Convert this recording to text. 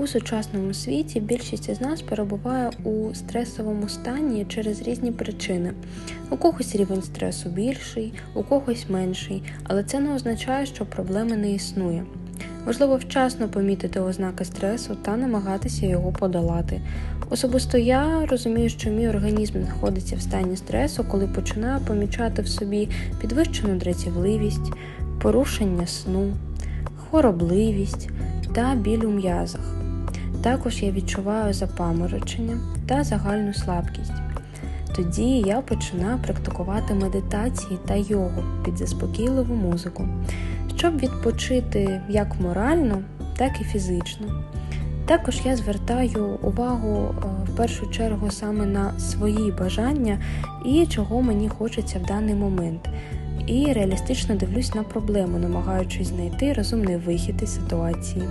У сучасному світі більшість із нас перебуває у стресовому стані через різні причини. У когось рівень стресу більший, у когось менший, але це не означає, що проблеми не існує. Важливо вчасно помітити ознаки стресу та намагатися його подолати. Особисто я розумію, що мій організм знаходиться в стані стресу, коли починаю помічати в собі підвищену дратівливість, порушення сну, хворобливість та біль у м'язах. Також я відчуваю запаморочення та загальну слабкість. Тоді я починаю практикувати медитації та йогу під заспокійливу музику, щоб відпочити як морально, так і фізично. Також я звертаю увагу е, в першу чергу саме на свої бажання і чого мені хочеться в даний момент. І реалістично дивлюсь на проблему, намагаючись знайти розумний вихід із ситуації.